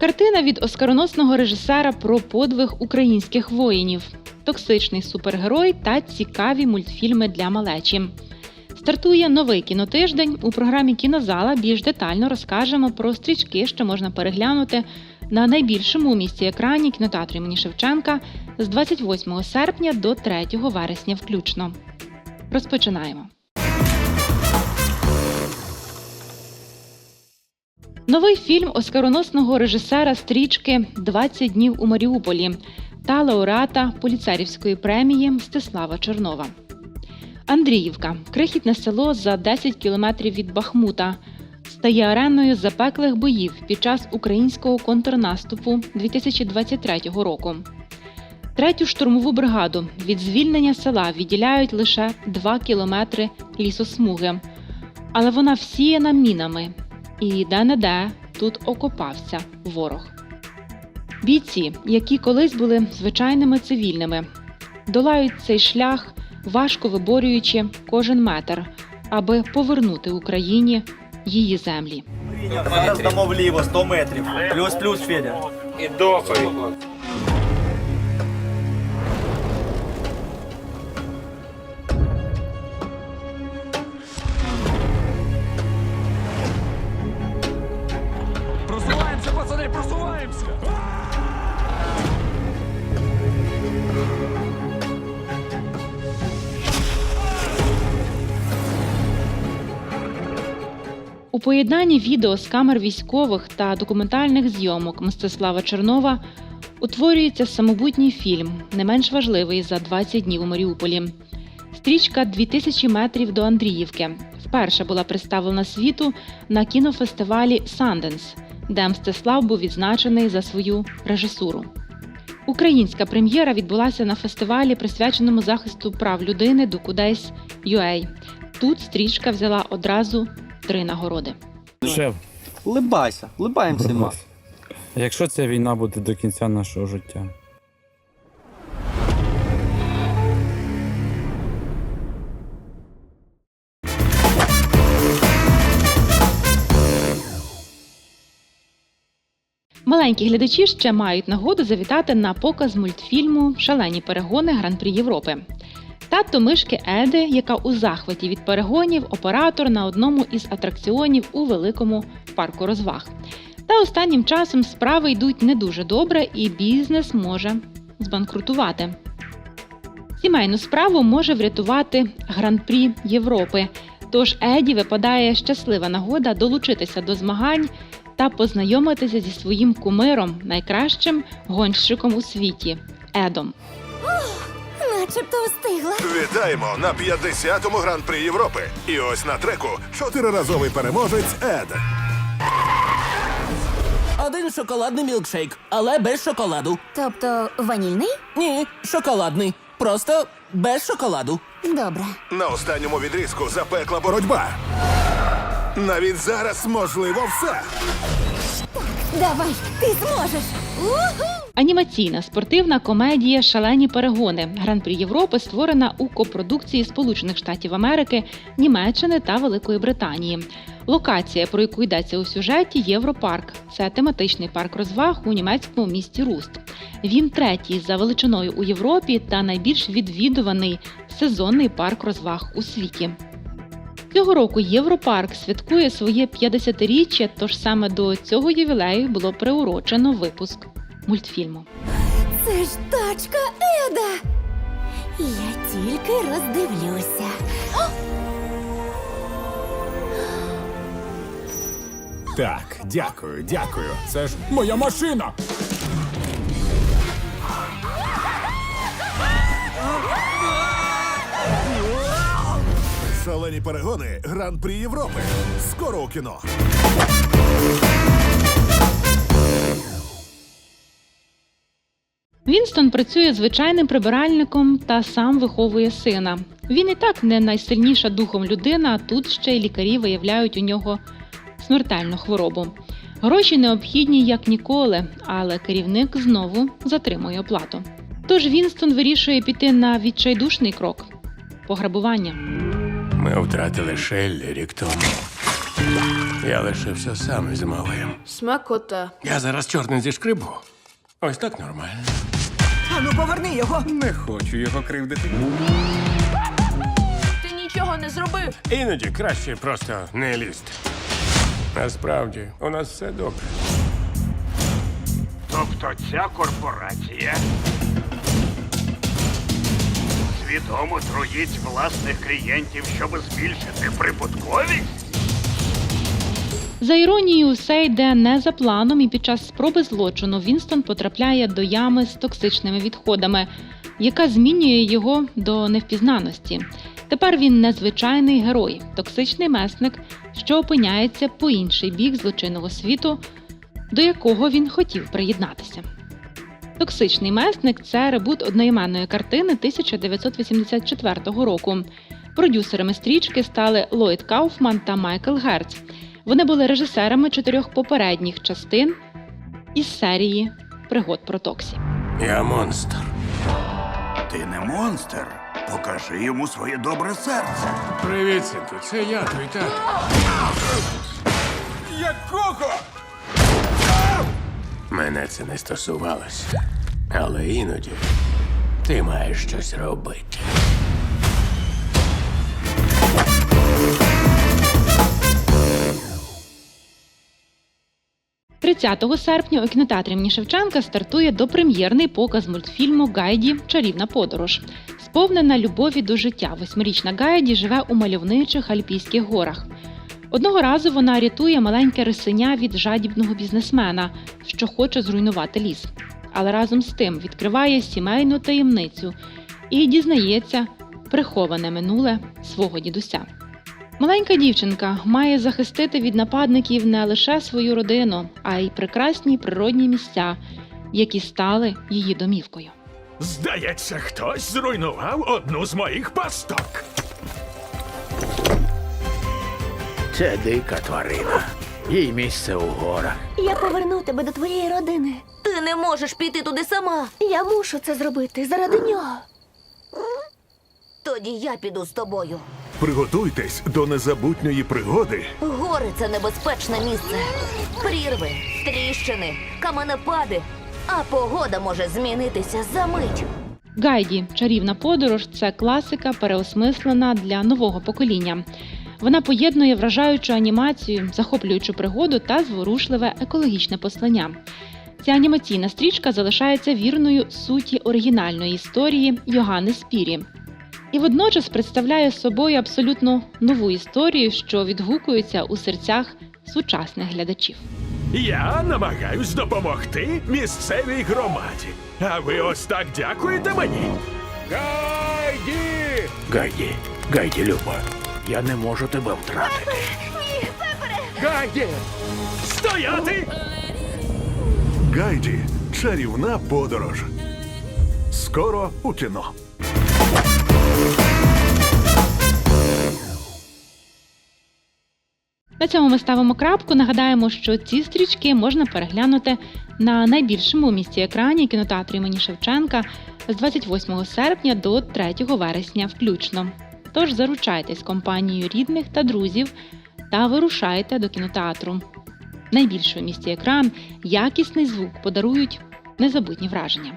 Картина від оскароносного режисера про подвиг українських воїнів, токсичний супергерой та цікаві мультфільми для малечі. Стартує новий кінотиждень. У програмі Кінозала більш детально розкажемо про стрічки, що можна переглянути на найбільшому у місті екрані кінотеатру імені Шевченка з 28 серпня до 3 вересня включно. Розпочинаємо. Новий фільм оскароносного режисера стрічки «20 днів у Маріуполі та лауреата поліцерівської премії Мстислава Чернова. Андріївка крихітне село за 10 кілометрів від Бахмута. Стає ареною запеклих боїв під час українського контрнаступу 2023 року. Третю штурмову бригаду від звільнення села відділяють лише 2 кілометри лісосмуги, але вона всіяна мінами, і де-не-де тут окопався ворог. Бійці, які колись були звичайними цивільними, долають цей шлях, важко виборюючи кожен метр, аби повернути Україні її землі. Зараз дамо вліво 100 метрів. Плюс-плюс, Федя. І дохай. У поєднанні відео з камер військових та документальних зйомок Мстислава Чернова утворюється самобутній фільм, не менш важливий за 20 днів у Маріуполі. Стрічка «2000 метрів до Андріївки вперше була представлена світу на кінофестивалі Санденс, де Мстислав був відзначений за свою режисуру. Українська прем'єра відбулася на фестивалі, присвяченому захисту прав людини до Кудейс UA. Тут стрічка взяла одразу три нагороди. Шеф, Улибайся, улибаємося ми. якщо ця війна буде до кінця нашого життя? Маленькі глядачі ще мають нагоду завітати на показ мультфільму Шалені перегони Гран-прі Європи. Тато мишки Еди, яка у захваті від перегонів, оператор на одному із атракціонів у великому парку розваг. Та останнім часом справи йдуть не дуже добре, і бізнес може збанкрутувати. Сімейну справу може врятувати Гран-прі Європи. Тож Еді випадає щаслива нагода долучитися до змагань та познайомитися зі своїм кумиром, найкращим гонщиком у світі Едом. Начебто встигла. Вітаємо на 50-му гран-прі Європи. І ось на треку чотириразовий переможець Ед. Один шоколадний мілкшейк, але без шоколаду. Тобто ванільний? Ні, шоколадний. Просто без шоколаду. Добре. На останньому відрізку запекла боротьба. Навіть зараз можливо все. Давай, ти зможеш. Уху! Анімаційна спортивна комедія Шалені перегони Гран-прі Європи створена у копродукції Сполучених Штатів Америки, Німеччини та Великої Британії. Локація, про яку йдеться у сюжеті, Європарк. Це тематичний парк розваг у німецькому місті Руст. Він третій за величиною у Європі та найбільш відвідуваний сезонний парк розваг у світі. Цього року Європарк святкує своє 50-річчя, тож саме до цього ювілею було приурочено випуск мультфільму. Це ж тачка Еда. Я тільки роздивлюся. Так, дякую, дякую. Це ж моя машина. Шалені перегони гран-прі Європи. Скоро у кіно. Вінстон працює звичайним прибиральником та сам виховує сина. Він і так не найсильніша духом людина, а тут ще й лікарі виявляють у нього смертельну хворобу. Гроші необхідні як ніколи, але керівник знову затримує оплату. Тож Вінстон вирішує піти на відчайдушний крок пограбування. Ми втратили Шеллі рік тому. Я лишився сам із малим. Смакота. Я зараз чорний зі шкрибу. Ось так нормально. Ану, поверни його. Не хочу його кривдити. Ти нічого не зробив. Іноді краще просто не лізти. Насправді, у нас все добре. Тобто ця корпорація свідомо труїть власних клієнтів, щоб збільшити прибутковість? За іронією, все йде не за планом, і під час спроби злочину Вінстон потрапляє до ями з токсичними відходами, яка змінює його до невпізнаності. Тепер він незвичайний герой, токсичний месник, що опиняється по інший бік злочинного світу, до якого він хотів приєднатися. Токсичний месник це ребут одноіменної картини 1984 року. Продюсерами стрічки стали Ллойд Кауфман та Майкл Герц. Вони були режисерами чотирьох попередніх частин із серії Пригод про Токсі. Я монстр. Ти не монстр. Покажи йому своє добре серце. Привіт, синку. Це я, твій тато. Якого? Мене це не стосувалося. Але іноді ти маєш щось робити. 30 серпня у кінотеатрі імені Шевченка стартує допрем'єрний показ мультфільму Гайді Чарівна подорож. Сповнена любові до життя. Восьмирічна Гайді живе у мальовничих Альпійських горах. Одного разу вона рятує маленьке рисеня від жадібного бізнесмена, що хоче зруйнувати ліс. Але разом з тим відкриває сімейну таємницю і дізнається приховане минуле свого дідуся. Маленька дівчинка має захистити від нападників не лише свою родину, а й прекрасні природні місця, які стали її домівкою. Здається, хтось зруйнував одну з моїх пасток. Це дика тварина. Їй місце у горах. Я поверну тебе до твоєї родини. Ти не можеш піти туди сама. Я мушу це зробити заради нього. Тоді я піду з тобою. Приготуйтесь до незабутньої пригоди Гори це небезпечне місце. Прірви, тріщини, каменепади. А погода може змінитися за мить. Гайді Чарівна подорож це класика, переосмислена для нового покоління. Вона поєднує вражаючу анімацію, захоплюючу пригоду та зворушливе екологічне послання. Ця анімаційна стрічка залишається вірною суті оригінальної історії Йоганни Спірі. І водночас представляє собою абсолютно нову історію, що відгукується у серцях сучасних глядачів. Я намагаюсь допомогти місцевій громаді. А ви ось так дякуєте мені. Гайді! Гайді, Гайді, Люба, я не можу тебе втратити. Гайді! Стояти! Гайді Чарівна подорож. Скоро у кіно. На цьому ми ставимо крапку. Нагадаємо, що ці стрічки можна переглянути на найбільшому у місті екрані кінотеатру імені Шевченка з 28 серпня до 3 вересня включно. Тож заручайтесь компанією рідних та друзів та вирушайте до кінотеатру. Найбільший у місті екран, якісний звук подарують незабутні враження.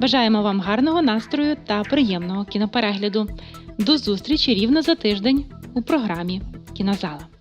Бажаємо вам гарного настрою та приємного кіноперегляду. До зустрічі рівно за тиждень у програмі Кінозала.